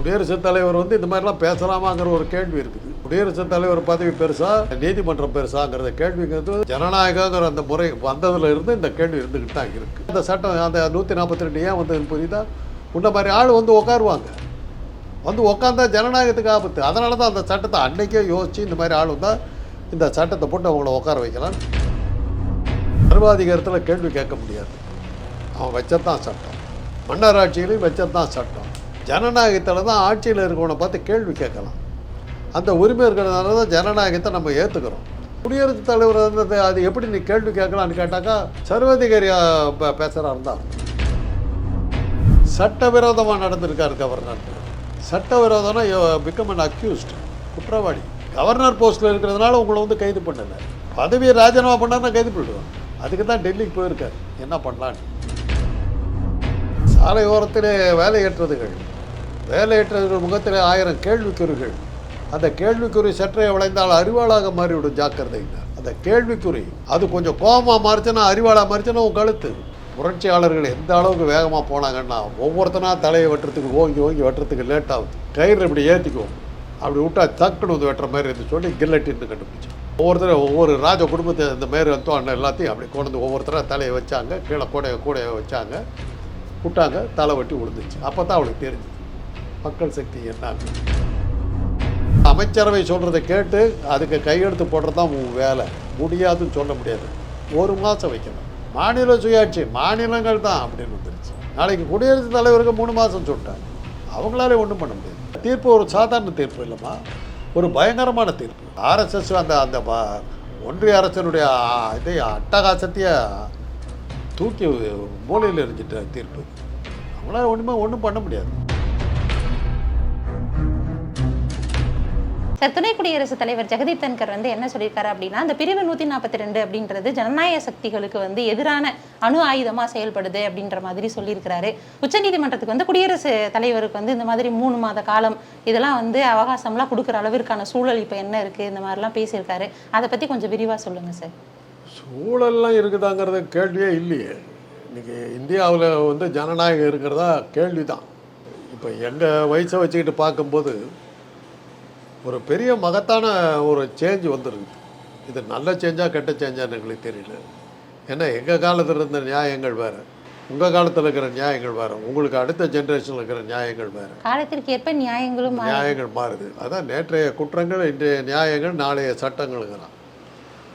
குடியரசுத் தலைவர் வந்து இந்த மாதிரிலாம் பேசலாமாங்கிற ஒரு கேள்வி இருக்குது. குடியரசுத் தலைவர் பதவி பெருசா நீதிமன்றம் பெருசாங்கிறத கேள்விங்கிறது ஜனநாயகங்கிற அந்த முறை வந்ததுல இருந்து இந்த கேள்வி இருந்துக்கிட்டு தான் இருக்கு. அந்த சட்டம் அந்த நூற்றி நாற்பத்தி ரெண்டு ஏன் வந்ததுன்னு புரியுதா? உன்ன மாதிரி ஆள் வந்து உட்காருவாங்க வந்து உட்காந்தா ஜனநாயகத்துக்கு ஆபத்து. அதனால தான் அந்த சட்டத்தை அன்னைக்கே யோசிச்சு இந்த மாதிரி ஆள் வந்தால் இந்த சட்டத்தை போட்டு அவங்கள உட்கார வைக்கலாம். சர்வாதிகாரத்தில் கேள்வி கேட்க முடியாது. அவன் வச்சதான் சட்டம். மன்னராட்சியிலையும் வச்சதான் சட்டம். ஜனநாயகத்தில் தான் ஆட்சியில் இருக்கவனை பார்த்து கேள்வி கேட்கலாம். அந்த உரிமை இருக்கிறதுனால தான் ஜனநாயகத்தை நம்ம ஏற்றுக்கிறோம் குடியரசுத் தலைவர் இருந்தது அது எப்படி நீ கேள்வி கேட்கலான்னு கேட்டாக்கா சர்வாதிகாரியா பேசுகிறா இருந்தால் சட்டவிரோதமாக நடந்திருக்கார் கவர்னர் சட்டவிரோதம்னா பிகம் அண்ட் அக்யூஸ்ட் குற்றவாளி. கவர்னர் போஸ்ட்டில் இருக்கிறதுனால உங்களை வந்து கைது பண்ணலை. பதவியை ராஜினாமா பண்ணாருன்னா கைது பண்ணிடுவோம் அதுக்கு தான் டெல்லிக்கு போயிருக்காரு. என்ன பண்ணலான்னு. சாலை வேலை வேலையற்றதுகள். வேலையற்றவர்கள் முகத்தில் ஆயிரம் கேள்விக்குறிகள். அந்த கேள்விக்குறி சற்றே விளைந்தால் அறிவாளாக மாறிவிடும் ஜாக்கிரதை. அந்த கேள்விக்குறி அது கொஞ்சம் கோபமாக மாறிச்சுன்னா அறிவாளாக மாறிச்சுன்னா உன் கழுத்து. புரட்சியாளர்கள் எந்த அளவுக்கு வேகமாக போனாங்கன்னா ஒவ்வொருத்தனா தலையை வெட்டுறதுக்கு ஓங்கி ஓங்கி வெட்டுறதுக்கு லேட் ஆகுது. கயிறு இப்படி ஏற்றிக்குவோம் அப்படி விட்டா தக்குன்னு வந்து வெட்டுற மாதிரி இருந்து சொல்லி கில்லட்டின்னு கண்டுபிடிச்சோம் ஒவ்வொருத்தரும் ஒவ்வொரு ராஜ குடும்பத்தை இந்த மாரி வந்து அண்ணன் எல்லாத்தையும் அப்படி கொண்டு வந்து ஒவ்வொருத்தராக தலையை வச்சாங்க கீழே கூடைய கூடைய வச்சாங்க விட்டாங்க தலை வெட்டி விழுந்துச்சு அப்போ தான் அவளுக்கு தெரிஞ்சு மக்கள் சக்தி என்ன அமைச்சரவை சொல்கிறத கேட்டு அதுக்கு கையெழுத்து போடுறது தான் உன் வேலை. முடியாதுன்னு சொல்ல முடியாது. ஒரு மாதம் வைக்கணும். மாநில சுயாட்சி மாநிலங்கள் தான் அப்படின்னு வந்துருச்சு. நாளைக்கு குடியரசுத் தலைவருக்கு மூணு மாதம் சொல்லிட்டாங்க. அவங்களாலே ஒன்றும் பண்ண முடியாது. தீர்ப்பு ஒரு சாதாரண தீர்ப்பு இல்லைம்மா. ஒரு பயங்கரமான தீர்ப்பு. ஆர்எஸ்எஸ் அந்த அந்த ப- ஒன்றிய அரசனுடைய இதை அட்டகாசத்தையே தூக்கி மூலையில் எரிஞ்சிட்ட தீர்ப்பு. அவங்களால ஒன்றுமே ஒன்றும் பண்ண முடியாது. சார் துணை குடியரசுத் தலைவர் ஜெகதீப் தன்கர் வந்து என்ன சொல்லியிருக்காரு அப்படின்னா அந்த பிரிவு நூத்தி நாற்பத்தி ரெண்டு அப்படின்றது ஜனநாயக சக்திகளுக்கு வந்து எதிரான அணு ஆயுதமா செயல்படுது அப்படின்ற மாதிரி சொல்லியிருக்கிறாரு. உச்சநீதிமன்றத்துக்கு வந்து குடியரசு தலைவருக்கு வந்து இந்த மாதிரி மூணு மாத காலம் இதெல்லாம் வந்து அவகாசம்லாம் கொடுக்குற அளவிற்கான சூழல் இப்போ என்ன இருக்கு? இந்த மாதிரிலாம் பேசியிருக்காரு. அதை பத்தி கொஞ்சம் விரிவா சொல்லுங்க சார். சூழல்லாம் இருக்குதாங்கிறது கேள்வியே இல்லையே. இன்னைக்கு இந்தியாவில் வந்து ஜனநாயகம் இருக்கிறதா கேள்வி தான் இப்போ எங்கள் வயசை வச்சுக்கிட்டு பார்க்கும்போது ஒரு பெரிய மகத்தான ஒரு சேஞ்ச் வந்துருக்கு இது நல்ல சேஞ்சா கெட்ட சேஞ்சான்னு எங்களுக்கு தெரியல. ஏன்னா எங்கள் காலத்தில் இருந்த நியாயங்கள் வேறு. உங்கள் காலத்தில் இருக்கிற நியாயங்கள் வேறு. உங்களுக்கு அடுத்த ஜென்ரேஷனில் இருக்கிற நியாயங்கள் வேறு. காலத்திற்கு ஏற்ப நியாயங்களும் நியாயங்கள் மாறுது. அதான் நேற்றைய குற்றங்கள் இன்றைய நியாயங்கள் நாளைய சட்டங்களுங்கிறான்.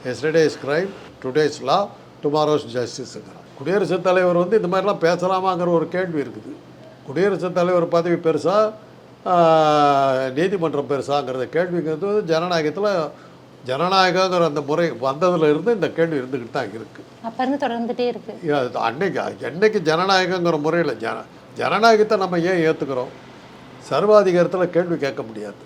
Yesterday's crime today's law tomorrow's ஜஸ்டிஸுங்கிறான் குடியரசுத் தலைவர் வந்து இந்த மாதிரிலாம் பேசலாமாங்கிற ஒரு கேள்வி இருக்குது. குடியரசுத் தலைவர் பதவி பெருசா ஆஹ், நீதிமன்றம் பெருசாங்கிறத கேள்விங்கிறது வந்து ஜனநாயகத்தில் ஜனநாயகங்கிற அந்த முறை வந்ததுல இருந்து இந்த கேள்வி இருந்துக்கிட்டு தான் இருக்குது அப்ப இருந்து தொடர்ந்துட்டே இருக்கு. இது அன்னைக்கு என்னைக்கு ஜனநாயகங்கிற முறையில் ஜன ஜனநாயகத்தை நம்ம ஏன் ஏற்றுக்கிறோம் சர்வாதிகாரத்தில் கேள்வி கேட்க முடியாது.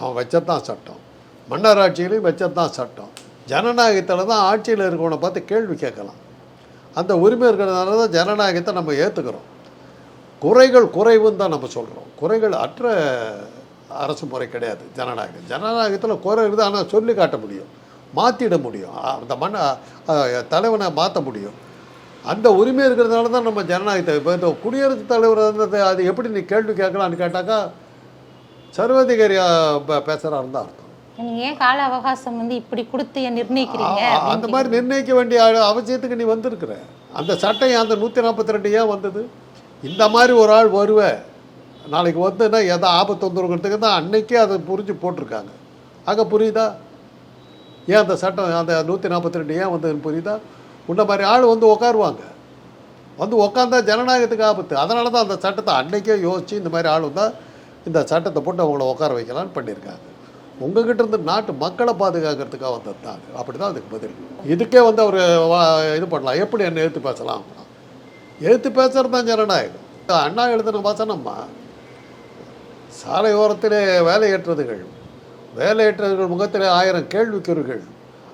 அவன் வச்சதான் சட்டம். மன்னராட்சியிலையும் வச்சதான் சட்டம். ஜனநாயகத்தில் தான் ஆட்சியில் இருக்கவனை பார்த்து கேள்வி கேட்கலாம். அந்த உரிமை இருக்கிறதுனால தான் ஜனநாயகத்தை நம்ம ஏற்றுக்கிறோம் குறைகள் குறைவுன்னு தான் நம்ம சொல்கிறோம் குறைகள் அற்ற அரசு முறை கிடையாது. ஜனநாயகம். ஜனநாயகத்தில் குறை இருக்குது ஆனால் சொல்லி காட்ட முடியும். மாற்றிட முடியும். அந்த மண்ண தலைவனை மாற்ற முடியும். அந்த உரிமை இருக்கிறதுனால தான் நம்ம ஜனநாயகத்தை இப்போ இந்த குடியரசுத் தலைவர் வந்து அது எப்படி நீ கேள்வி கேட்கலான்னு கேட்டாக்கா சர்வாதிகாரியாக பேசுகிறா இருந்தால் அர்த்தம். ஏன் கால அவகாசம் வந்து இப்படி கொடுத்து நிர்ணயிக்கிறீங்க அந்த மாதிரி நிர்ணயிக்க வேண்டிய அவசியத்துக்கு நீ வந்திருக்கிற. அந்த சட்டம் அந்த நூற்றி நாற்பத்தி ரெண்டு ஏன் வந்தது? இந்த மாதிரி ஒரு ஆள் வருவேன் நாளைக்கு வந்துன்னா எதை ஆபத்து வந்துருங்கிறதுக்கு தான் அன்னைக்கே அதை புரிஞ்சு போட்டிருக்காங்க. அங்கே புரியுதா? ஏன் அந்த சட்டம் அந்த நூற்றி நாற்பத்தி ரெண்டு ஏன் வந்ததுன்னு புரியுதா? உன்ன மாதிரி ஆள் வந்து உட்காருவாங்க வந்து உட்காந்தா ஜனநாயகத்துக்கு ஆபத்து. அதனால தான் அந்த சட்டத்தை அன்னைக்கே யோசித்து இந்த மாதிரி ஆள் வந்தால் இந்த சட்டத்தை போட்டு அவங்கள உட்கார வைக்கலான்னு பண்ணியிருக்காங்க. உங்ககிட்ட இருந்து நாட்டு மக்களை பாதுகாக்கிறதுக்காக வந்தது தான் அப்படி தான் அதுக்கு பதில். இதுக்கே வந்து அவர் இது பண்ணலாம். எப்படி என்னை எழுத்து பேசலாம்? எழுத்து பேசுறது தான் ஜனநாயகம். அண்ணா எழுதின வசனம்மா சாலை ஓரத்திலே வேலையற்றதுகள் வேலையற்றவர்கள் முகத்திலே ஆயிரம் கேள்விக்குறிகள்.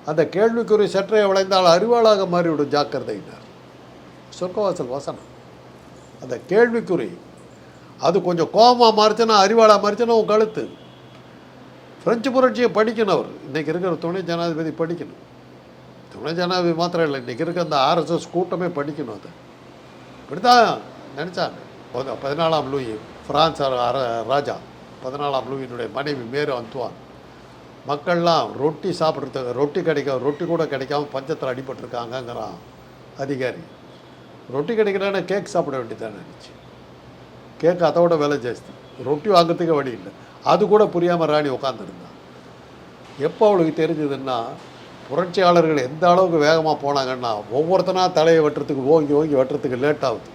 அந்த கேள்விக்குறி சற்றே விளைந்தால் அறிவாளாக மாறிவிடும் ஜாக்கிரதையினர். சொர்க்கவாசல் வசனம். அந்த கேள்விக்குறி அது கொஞ்சம் கோபமாக மாறிச்சுன்னா அறிவாளாக மாறிச்சுன்னா உன் கழுத்து. பிரெஞ்சு புரட்சியை படிக்கணும் அவர். இன்றைக்கி இருக்கிற துணை ஜனாதிபதி படிக்கணும். துணை ஜனாதிபதி மாத்திரம் இல்லை இன்றைக்கி இருக்க அந்த ஆர்எஸ்எஸ் கூட்டமே படிக்கணும் அதை. இப்படி தான் நினச்சாங்க பதினாலாம் லூயி ஃப்ரான்ஸ் அர- ராஜா பதினாலாம் லூயினுடைய மனைவி மேரு அந்துவான். மக்கள்லாம் ரொட்டி சாப்பிட்றதுக்கு ரொட்டி கிடைக்க ரொட்டி கூட கிடைக்காம பஞ்சத்தில் அடிபட்டிருக்காங்கங்கிறான் அதிகாரி. ரொட்டி கிடைக்கலன்னா கேக் சாப்பிட வேண்டியதானே இருந்துச்சு. கேக் அதோட விலை ஜாஸ்தி. ரொட்டி வாங்குறதுக்கே வழி இல்லை. அது கூட புரியாமல் ராணி உட்காந்துருந்தான் எப்போ அவளுக்கு தெரிஞ்சதுன்னா புரட்சியாளர்கள் எந்த அளவுக்கு வேகமாக போனாங்கன்னா ஒவ்வொருத்தனா தலையை வெட்டுறதுக்கு ஓங்கி ஓங்கி வெட்டுறதுக்கு லேட் ஆகுது.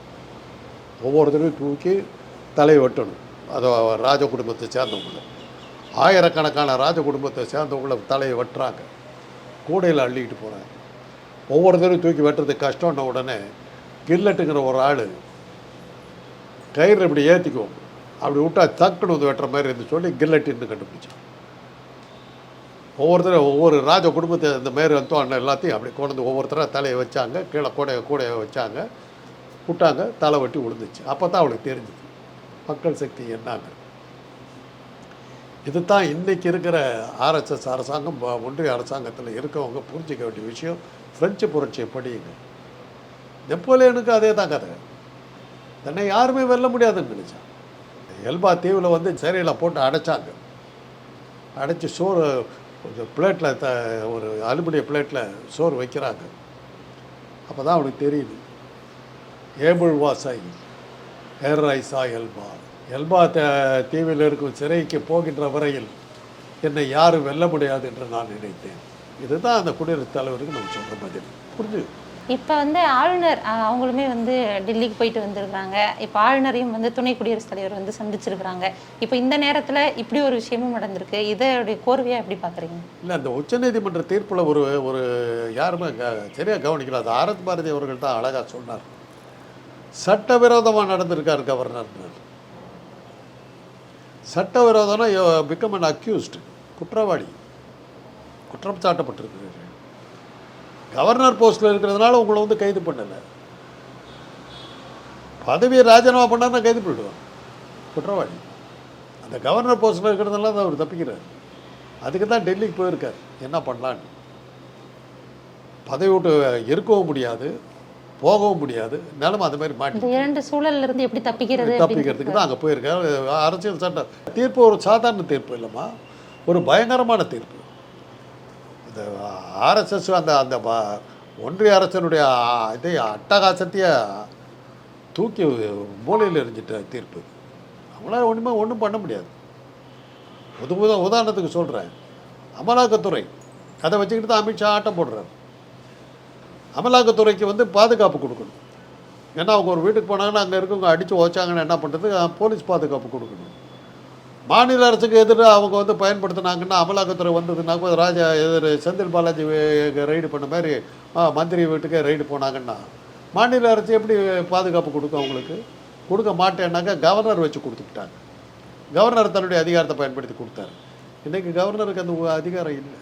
ஒவ்வொருத்தரையும் தூக்கி தலையை வெட்டணும். அது ராஜ குடும்பத்தை சேர்ந்தவங்கள. ஆயிரக்கணக்கான ராஜ குடும்பத்தை சேர்ந்தவங்கள தலையை வெட்டுறாங்க. கூடையில் அள்ளிக்கிட்டு போகிறாங்க ஒவ்வொருத்தரும் தூக்கி வெட்டுறதுக்கு கஷ்டம்ன உடனே கில்லட்டுங்கிற ஒரு ஆள் கயிறு இப்படி ஏற்றிக்குவோம் அப்படி விட்டா தக்குன்னு வந்து வெட்டுற மாதிரி இருந்து சொல்லி கில்லட்டின்னு கண்டுபிடிச்சோம் ஒவ்வொருத்தரும் ஒவ்வொரு ராஜ குடும்பத்தை இந்த மாரி வந்து அண்ணன் எல்லாத்தையும் அப்படி கொண்டு வந்து ஒவ்வொருத்தராக தலையை வச்சாங்க கீழே கூடைய கூடைய வச்சாங்க விட்டாங்க தலை வெட்டி விழுந்துச்சு அப்போ தான் அவளுக்கு தெரிஞ்சுது மக்கள் சக்தி என்னங்க இதுதான் இன்றைக்கி இருக்கிற ஆர்எஸ்எஸ் அரசாங்கம் ஒன்றிய அரசாங்கத்தில் இருக்கவங்க புரிஞ்சிக்க வேண்டிய விஷயம். பிரெஞ்சு புரட்சியை படியுங்க. நெப்போலியனுக்கு அதே தான் கதை. தன்னை யாருமே வெல்ல முடியாதுன்னு நினச்சான். எல்பா தீவில் வந்து சிறையில் போட்டு அடைச்சாங்க. அடைச்சி சோறு கொஞ்சம் பிளேட்டில் த ஒரு அலுமினிய பிளேட்டில் சோறு வைக்கிறாங்க. அப்போ தான் அவனுக்கு தெரியுது. ஏபிள் வாசாய் ஏர் ஐசா எல்பா. எல்பா த தீவில் இருக்கும் சிறைக்கு போகின்ற வரையில் என்னை யாரும் வெல்ல முடியாது என்று நான் நினைத்தேன். இதுதான் அந்த குடியரசுத் தலைவருக்கு நம்ம சொல்கிற பதில். புரிஞ்சு இப்போ வந்து ஆளுநர் அவங்களுமே வந்து டெல்லிக்கு போயிட்டு வந்திருக்காங்க இப்போ ஆளுநரையும் வந்து துணை குடியரசுத் தலைவர் வந்து சந்திச்சிருக்கிறாங்க. இப்போ இந்த நேரத்தில் இப்படி ஒரு விஷயமும் நடந்திருக்கு. இதோடைய கோர்வையாக எப்படி பார்க்குறீங்க இல்லை அந்த உச்சநீதிமன்ற தீர்ப்பில் ஒரு ஒரு யாருமே சரியாக கவனிக்கல. அது ஆரத் பாரதி அவர்கள் தான் அழகாக சொன்னார். சட்டவிரோதமாக நடந்திருக்கார் கவர்னர் சட்டவிரோதம்னா பிகம் அன் அக்யூஸ்டு குற்றவாளி. குற்றம் சாட்டப்பட்டிருக்கிறார். கவர்னர் போஸ்ட்டில் இருக்கிறதுனால உங்களை வந்து கைது பண்ணலை. பதவியை ராஜினாமா பண்ணார்னா கைது பண்ணிடுவான் குற்றவாளி. அந்த கவர்னர் போஸ்ட்டில் இருக்கிறதுனால தான் அவர் தப்பிக்கிறார். அதுக்கு தான் டெல்லிக்கு போயிருக்கார். என்ன பண்ணலான்னு. பதவி விட்டு இருக்கவும் முடியாது போகவும் முடியாது. நிலமை அந்த மாதிரி மாட்டி இரண்டு சூழல்ல இருந்து எப்படி தப்பிக்கிறது தப்பிக்கிறதுக்கு தான் அங்கே போயிருக்காரு. அரசியல் சட்டம். தீர்ப்பு ஒரு சாதாரண தீர்ப்பு இல்லைம்மா. ஒரு பயங்கரமான தீர்ப்பு. இந்த ஆர்எஸ்எஸ் அந்த அந்த ப- ஒன்றிய அரசனுடைய இதை அட்டகாசத்தையே தூக்கி மூலையில் எரிஞ்சிட்ட தீர்ப்பு. அவங்களால ஒன்றுமே ஒன்றும் பண்ண முடியாது. புது புது உதாரணத்துக்கு சொல்கிறேன் அமலாக்கத்துறை அதை வச்சுக்கிட்டு தான் அமித்ஷா ஆட்டம் போடுறாரு. அமலாக்கத்துறைக்கு வந்து பாதுகாப்பு கொடுக்கணும். ஏன்னா அவங்க ஒரு வீட்டுக்கு போனாங்கன்னா அங்கே இருக்கவங்க அடித்து உழைச்சாங்கன்னா என்ன பண்ணுறது போலீஸ் பாதுகாப்பு கொடுக்கணும். மாநில அரசுக்கு எதிராக அவங்க வந்து பயன்படுத்தினாங்கன்னா அமலாக்கத்துறை வந்ததுனாக்க ராஜா எதிர் செந்தில் பாலாஜி ரைடு பண்ண மாதிரி ஆ, மந்திரி வீட்டுக்கே ரைடு போனாங்கன்னா மாநில அரசு எப்படி பாதுகாப்பு கொடுக்கும் அவங்களுக்கு? கொடுக்க மாட்டேன்னாக்கா கவர்னர் வச்சு கொடுத்துக்கிட்டாங்க கவர்னர் தன்னுடைய அதிகாரத்தை பயன்படுத்தி கொடுத்தாரு. இன்றைக்கி கவர்னருக்கு அந்த அதிகாரம் இல்லை.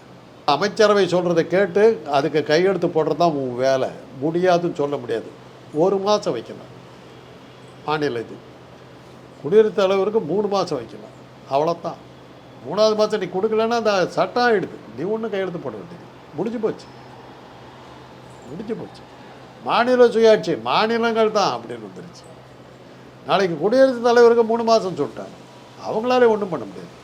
அமைச்சரவை சொல்கிறத கேட்டு அதுக்கு கையெழுத்து போடுறது தான் உன் வேலை. முடியாதுன்னு சொல்ல முடியாது. ஒரு மாதம் வைக்கலாம் மாநில இது. குடியரசுத் தலைவருக்கு மூணு மாதம் வைக்கலாம் அவ்வளோதான் மூணாவது மாதம் நீ கொடுக்கலன்னா அந்த சட்டம் ஆயிடுது. நீ ஒன்றும் கையெழுத்து போட வேண்டியது. முடிஞ்சு போச்சு. முடிஞ்சு போச்சு. மாநில சுயாட்சி மாநிலங்கள் தான் அப்படின்னு வந்துருச்சு. நாளைக்கு குடியரசுத் தலைவருக்கு மூணு மாதம் சொல்லிட்டாங்க. அவங்களாலே ஒன்றும் பண்ண முடியாது.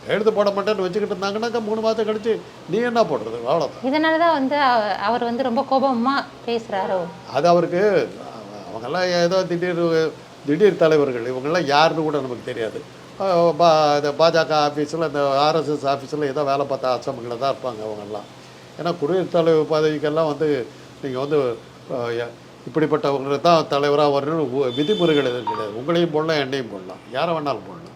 கையெழுத்து போட மாட்டேன்னு வச்சுக்கிட்டு இருந்தாங்கன்னாக்கா மூணு மாதம் கழிச்சு நீ என்ன போடுறது? அவ்வளோதான் இதனால தான் வந்து அவ- அவர் வந்து ரொம்ப கோபமா பேசுறாரோ அது அவருக்கு அவ- அவங்கெல்லாம் ஏதோ திடீர் திடீர் தலைவர்கள். இவங்கெல்லாம் யாருன்னு கூட நமக்கு தெரியாது. பா இந்த பாஜக ஆஃபீஸில் இந்த ஆர்எஸ்எஸ் ஆஃபீஸில் ஏதோ வேலை பார்த்த அசம்பிளில் தான் இருப்பாங்க அவங்கெல்லாம். ஏன்னா குடியரசுத் தலைவர் பதவிக்கெல்லாம் வந்து நீங்கள் வந்து அஹ், இப்படிப்பட்டவங்களை தான் தலைவராக வரணும்னு விதிமுறைகள் எதுவும் கிடையாது. உங்களையும் போடலாம் என்னையும் போடலாம். யாரை வேணாலும் போடலாம்.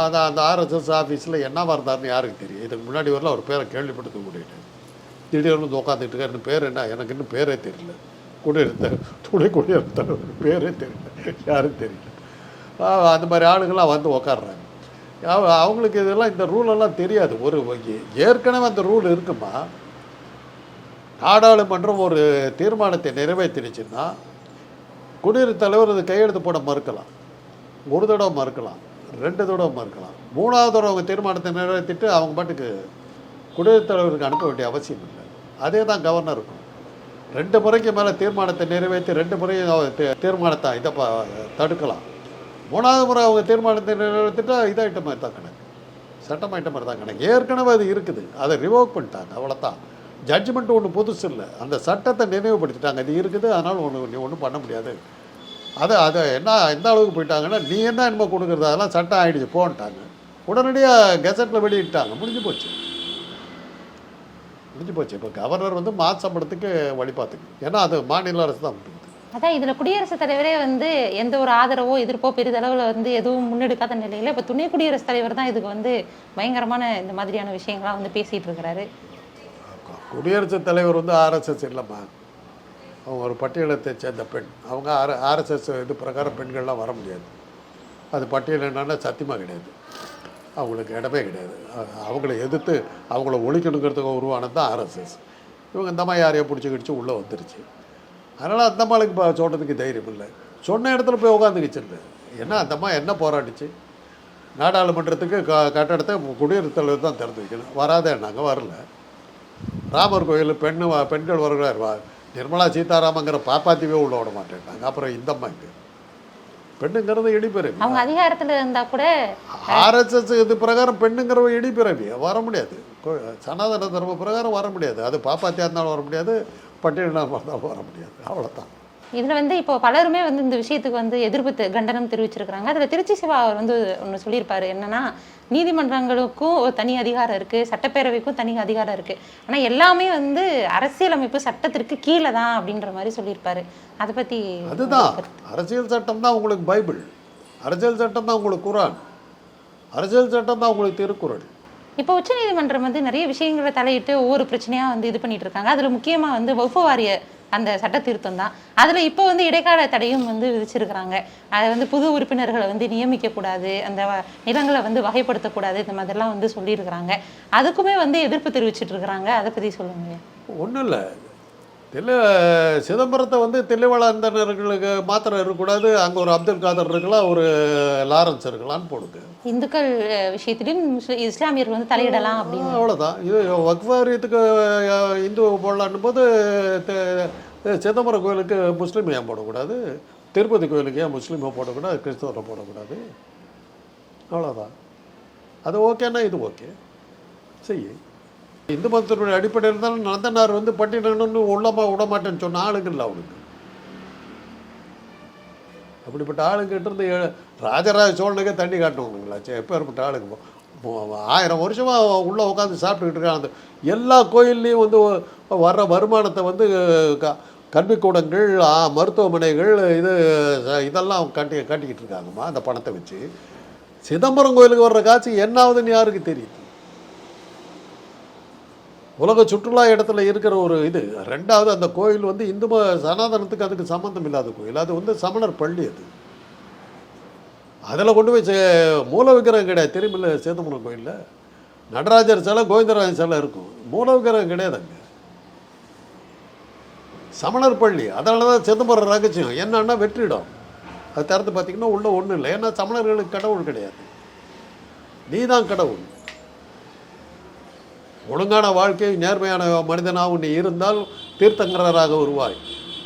அந்த அந்த ஆர்எஸ்எஸ் ஆஃபீஸில் என்னவாக இருந்தார்னு யாருக்கு தெரியும்? இதுக்கு முன்னாடி வரல அவர் பேரை கேள்விப்படுத்த முடியல. திடீர்னு வந்து உட்காந்துட்டு இருக்காரு. இன்னும் பேர் என்ன? எனக்கு இன்னும் பேரே தெரியல. குடியிருந்த துணை குடியிருந்த பேரே தெரியல. யாரும் தெரியல. அந்த மாதிரி ஆளுங்கள்லாம் வந்து உக்காடுறாங்க அவங்களுக்கு இதெல்லாம் இந்த ரூலெல்லாம் தெரியாது. ஒரு ஏற்கனவே அந்த ரூல் இருக்குமா? நாடாளுமன்றம் ஒரு தீர்மானத்தை நிறைவேற்றிடுச்சுன்னா குடியரசுத் தலைவர் அது கையெழுத்து போட மறுக்கலாம். ஒரு தடவை மறுக்கலாம். ரெண்டு தடவை மறுக்கலாம். மூணாவது தடவை அவங்க தீர்மானத்தை நிறைவேற்றிட்டு அவங்க பாட்டுக்கு குடியரசுத் தலைவருக்கு அனுப்ப வேண்டிய அவசியம் இல்லை. அதே தான் கவர்னருக்கும் ரெண்டு முறைக்கு மேலே தீர்மானத்தை நிறைவேற்றி ரெண்டு முறையும் தீர்மானத்தை இதை ப- தடுக்கலாம். மூணாவது முறை அவங்க தீர்மானத்தை நிறைவேற்றிட்டா இதாகிட்ட மாதிரி தான் கணக்கு. சட்டமாயிட்ட மாதிரி தான் கணக்கு. ஏற்கனவே அது இருக்குது. அதை ரிவோக் பண்ணிட்டாங்க. அவ்வளோதான் ஜட்ஜ்மெண்ட் ஒன்று புதுசு இல்லை. அந்த சட்டத்தை நினைவுபடுத்திட்டாங்க. இது இருக்குது. அதனால் ஒன்று நீ ஒன்றும் பண்ண முடியாது. அதை அதை என்ன எந்த அளவுக்கு போயிட்டாங்கன்னா நீ என்ன என்னமோ கொடுக்குறது? அதெல்லாம் சட்டம் ஆகிடுச்சு போன்ட்டாங்க. உடனடியாக கெசட்டில் வெளியிட்டாங்க. முடிஞ்சு போச்சு. முடிஞ்சு போச்சு. இப்போ கவர்னர் வந்து மாச சம்பளத்துக்கு வழி பார்த்துக்கு ஏன்னா அது மாநில அரசு தான் முடியும் அதான் இதுல குடியரசுத் தலைவரே வந்து எந்த ஒரு ஆதரவோ எதிர்ப்போ பெரிதளவுல வந்து எதுவும் முன்னெடுக்காத நிலையில இப்ப துணை குடியரசுத் தலைவர் தான் இதுக்கு வந்து பயங்கரமான இந்த மாதிரியான விஷயங்கள்லாம் வந்து பேசிட்டு இருக்கிறாரு. குடியரசுத் தலைவர் வந்து ஆர்எஸ்எஸ் இல்லைம்மா. அவங்க ஒரு பட்டியலத்தை சேர்ந்த பெண். அவங்க ஆர் ஆர்எஸ்எஸ் இது பிரகாரம் பெண்கள்லாம் வர முடியாது. அது பட்டியல் என்னன்னா சத்தியமாக கிடையாது. அவங்களுக்கு இடமே கிடையாது. அவங்கள எதிர்த்து அவங்கள ஒழிக்கணுங்கிறதுக்கு உருவானது தான் ஆர்எஸ்எஸ் இவங்க இந்த மாதிரி யாரையோ பிடிச்சி கிடிச்சு உள்ளே வந்துருச்சு. அதனால் அந்த அம்மாளுக்கு இப்போ சொல்கிறதுக்கு தைரியம் இல்லை. சொன்ன இடத்துல போய் உட்காந்துக்கிச்சு இல்லை என்ன அந்த அம்மா என்ன போராடிச்சு நாடாளுமன்றத்துக்கு க கட்டடத்தை குடியரசுத் தலைவர் தான் திறந்து வைக்கணும். வராதேன்னாங்க வரல. ராமர் கோயில் பெண்ணு பெண்கள் வருகிறார். வா நிர்மலா சீதாராமங்கிற பாப்பாத்திவே உள்ள விட மாட்டேன்ட்டாங்க. அப்புறம் இந்த அம்மாக்கு பெண்ணுங்கிறது இடிப்பிறவி அவங்க அதிகாரத்துல இருந்தா கூட ஆர்எஸ்எஸ் இது பிரகாரம் பெண்ணுங்கிறவ இடிப்பிறவி வர முடியாது. சனாதன தர்ம பிரகாரம் வர முடியாது. அது பாப்பாத்தியா இருந்தாலும் வர முடியாது. பட்டியலினா இருந்தாலும் வர முடியாது. அவ்வளோதான் இதுல வந்து இப்போ பலருமே வந்து இந்த விஷயத்துக்கு வந்து எதிர்ப்பு கண்டனம் தெரிவிச்சிருக்கிறாங்க. அதுல திருச்சி சிவா அவர் வந்து ஒன்று சொல்லியிருப்பாரு. என்னன்னா நீதிமன்றங்களுக்கும் ஒரு தனி அதிகாரம் இருக்கு சட்டப்பேரவைக்கும் தனி அதிகாரம் இருக்கு. ஆனா எல்லாமே வந்து அரசியலமைப்பு சட்டத்திற்கு கீழே தான் அப்படின்ற மாதிரி சொல்லியிருப்பாரு. அதை பத்தி அதுதான். அரசியல் சட்டம் தான் உங்களுக்கு பைபிள். அரசியல் சட்டம் தான் உங்களுக்கு குரான். அரசியல் சட்டம் தான் உங்களுக்கு திருக்குறள். இப்போ உச்சநீதிமன்றம் வந்து நிறைய விஷயங்களை தலையிட்டு ஒவ்வொரு பிரச்சனையா வந்து இது பண்ணிட்டு இருக்காங்க. அதுல முக்கியமா வந்து வகுப்பு வாரிய அந்த சட்ட திருத்தம் தான். அதுல இப்போ வந்து இடைக்கால தடையும் வந்து விதிச்சிருக்கிறாங்க. அதை வந்து புது உறுப்பினர்களை வந்து நியமிக்க கூடாது அந்த நிலங்களை வந்து வகைப்படுத்தக்கூடாது இந்த மாதிரிலாம் வந்து சொல்லியிருக்கிறாங்க. அதுக்குமே வந்து எதிர்ப்பு தெரிவிச்சிட்டு இருக்கிறாங்க. அதை பத்தி சொல்லுங்க. ஒன்றும் இல்லை. தில்லை சிதம்பரத்தை வந்து தில்லைவாழந்தனர்களுக்கு மாத்திரம் இருக்கக்கூடாது. அங்கே ஒரு அப்துல் காதர் இருக்கலாம் ஒரு லாரன்ஸ் இருக்கலாம்னு போடுது. இந்துக்கள் விஷயத்திலும் இஸ்லாமியர்கள் வந்து தலையிடலாம் அப்படின்னு. அவ்வளோதான் இது வக்ஃபாரியத்துக்கு இந்து போடலான்னும் போது சிதம்பரம் கோயிலுக்கு முஸ்லீம் ஏன் போடக்கூடாது? திருப்பதி கோயிலுக்கு ஏன் முஸ்லீமை போடக்கூடாது? கிறிஸ்தவரை போடக்கூடாது? அவ்வளோதான் அது ஓகேன்னா இது ஓகே. செய்யு இந்து மதத்தினுடைய அடிப்படையில் தான் நந்தனார் வந்து பட்டினன்னு உள்ளமா விட மாட்டேன்னு சொன்ன ஆளுங்க இல்லை அவனுக்கு. அப்படிப்பட்ட ஆளுங்கிட்ட இருந்து ராஜராஜ சோழனுக்கே தண்ணி காட்டணுங்களா எப்பேற்பட்ட ஆளுங்க? ஆயிரம் வருஷமாக உள்ளே உட்காந்து சாப்பிட்டுக்கிட்டு இருக்காங்க. அந்த எல்லா கோயில்லையும் வந்து வர்ற வருமானத்தை வந்து க கல்விக்கூடங்கள் மருத்துவமனைகள் இது இதெல்லாம் கட்டி கட்டிக்கிட்டு இருக்காங்கம்மா அந்த பணத்தை வச்சு. சிதம்பரம் கோயிலுக்கு வர்ற காட்சி என்னாவதுன்னு யாருக்கு தெரியுது உலக சுற்றுலா இடத்துல இருக்கிற ஒரு இது ரெண்டாவது அந்த கோயில் வந்து இந்து ம சனாதனத்துக்கு அதுக்கு சம்மந்தம் இல்லாத கோயில். அது வந்து சமணர் பள்ளி அது. அதில் கொண்டு போய் சே- மூல விக்கிரகம் கிடையாது. தெரியுமில்ல சேதம்பரம் கோயிலில்? நடராஜர் சிலை கோவிந்தராஜன் சிலை இருக்கும். மூல விக்கிரகம் கிடையாது அங்கே. சமணர் பள்ளி. அதனால தான் சிதம்பரம் ரகசியம். என்னன்னா வெற்றிடம். அது திறந்து பார்த்தீங்கன்னா உள்ளே ஒன்றும் இல்லை. ஏன்னா சமணர்களுக்கு கடவுள் கிடையாது. நீ தான் கடவுள். ஒழுங்கான வாழ்க்கை நேர்மையான மனிதனாக உன்னை இருந்தால் தீர்த்தங்கரராக வருவாய்.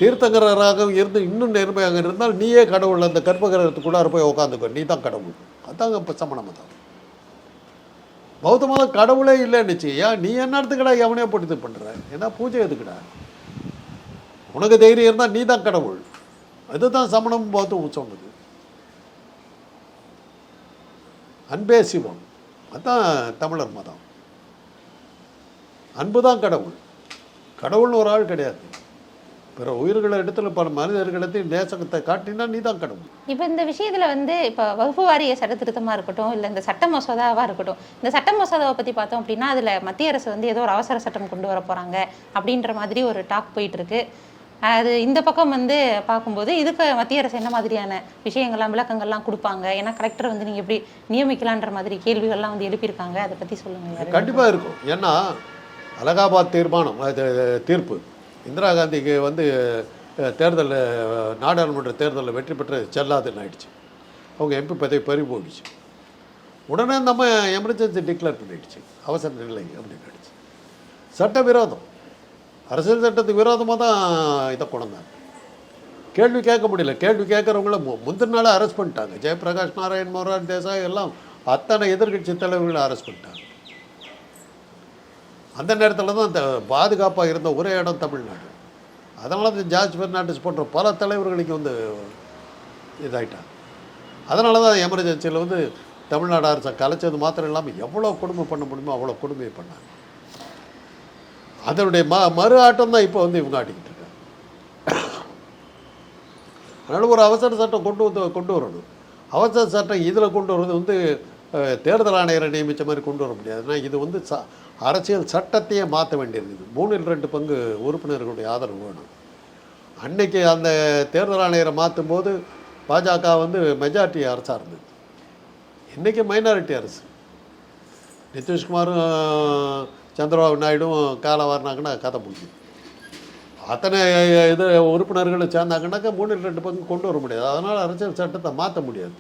தீர்த்தங்கரராக இருந்து இன்னும் நேர்மையாக இருந்தால் நீயே கடவுள் அந்த கர்ப்பகிரகத்துக்குள்ளார போய் உட்காந்துக்கோ நீ தான் கடவுள். அதாங்க இப்போ சமண மதம். பௌத்த மதம் கடவுளே இல்லைன்னுச்சு ஏன்? நீ என்ன இடத்துக்கடா எவனையோ போட்டு இது பண்ணுற ஏன்னா பூஜை எதுக்குடா? உனக்கு தைரியம் இருந்தால் நீ தான் கடவுள். அதுதான் சமணம் பௌத்தம் சொன்னது அன்பே சிவம். அதான் தமிழர் மதம். அன்பு தான் கடவுள். கடவுள்னு ஒரு ஆள் கிடையாது. பிற உயிர்களை இடத்துல பல மனிதர்களிடத்தில் நேசத்தை காட்டினா நீ தான் கடவுள். இப்போ இந்த விஷயத்துல வந்து இப்போ வகுப்பு வாரிய சட்ட திருத்தமா இருக்கட்டும் இல்லை இந்த சட்ட மசோதாவா இருக்கட்டும் இந்த சட்ட மசோதாவை பத்தி பார்த்தோம் அப்படின்னா அதுல மத்திய அரசு வந்து ஏதோ ஒரு அவசர சட்டம் கொண்டு வர போறாங்க அப்படின்ற மாதிரி ஒரு டாக் போயிட்டு இருக்கு அது இந்த பக்கம் வந்து பார்க்கும்போது இதுக்கு மத்திய அரசு என்ன மாதிரியான விஷயங்கள்லாம் விளக்கங்கள்லாம் கொடுப்பாங்க? ஏன்னா கலெக்டர் வந்து நீங்க எப்படி நியமிக்கலான்ற மாதிரி கேள்விகள்லாம் வந்து எழுப்பியிருக்காங்க. அதை பத்தி சொல்லுங்க. கண்டிப்பாக இருக்கும். ஏன்னா அலகாபாத் தீர்மானம் அது தீர்ப்பு. இந்திரா காந்திக்கு வந்து தேர்தலில் நாடாளுமன்ற தேர்தலில் வெற்றி பெற்று செல்லாதுன்னு ஆயிடுச்சு. அவங்க எம்பி பதவி பறி போயிடுச்சு உடனே நம்ம எமர்ஜென்சி டிக்ளேர் பண்ணிடுச்சு. அவசர நிலை அப்படின்னு ஆயிடுச்சு. சட்டவிரோதம் அரசியல் சட்டத்துக்கு விரோதமாக தான் இதை கொண்டாங்க கேள்வி கேட்க முடியல. கேள்வி கேட்குறவங்கள மு முந்தின நாளாக அரெஸ்ட் பண்ணிட்டாங்க. ஜெயபிரகாஷ் நாராயண் மொரார் தேசாய் எல்லாம் அத்தனை எதிர்க்கட்சி தலைவர்களை அரெஸ்ட் பண்ணிட்டாங்க. அந்த நேரத்தில் தான் அந்த பாதுகாப்பாக இருந்த ஒரே இடம் தமிழ்நாடு. அதனால தான் ஜார்ஜ் பெர்னாண்டஸ் போன்ற பல தலைவர்களுக்கு வந்து இதாயிட்டாங்க. அதனால தான் எமர்ஜென்சியில் வந்து தமிழ்நாடு அரசை கலைச்சது மாத்திரம் இல்லாமல் எவ்வளோ கொடுமை பண்ண முடியுமோ அவ்வளோ கொடுமை பண்ணாங்க. அதனுடைய ம மறு ஆட்டம் தான் இப்போ வந்து இவங்க ஆட்டிக்கிட்டு இருக்காங்க. அதனால் ஒரு அவசர சட்டம் கொண்டு வந்து கொண்டு வரணும். அவசர சட்டம் இதில் கொண்டு வர்றது வந்து தேர்தல் ஆணையரை நியமித்த மாதிரி கொண்டு வர முடியாது. ஏன்னா இது வந்து ச அரசியல் சட்டத்தையே மாற்ற வேண்டியிருக்குது மூணில் ரெண்டு பங்கு உறுப்பினர்களுடைய ஆதரவு வேணும் அன்னைக்கு அந்த தேர்தல் ஆணையரை மாற்றும் போது பாஜக வந்து மெஜாரிட்டி அரசாக இருந்தது இன்றைக்கி மைனாரிட்டி அரசு. நிதிஷ்குமாரும் சந்திரபாபு நாயுடும் காலம் வாரினாங்கன்னா கதை முடிஞ்சு. அத்தனை இது உறுப்பினர்களும் சேர்ந்தாங்கன்னாக்கா மூணில் ரெண்டு பங்கு கொண்டு வர முடியாது. அதனால் அரசியல் சட்டத்தை மாற்ற முடியாது.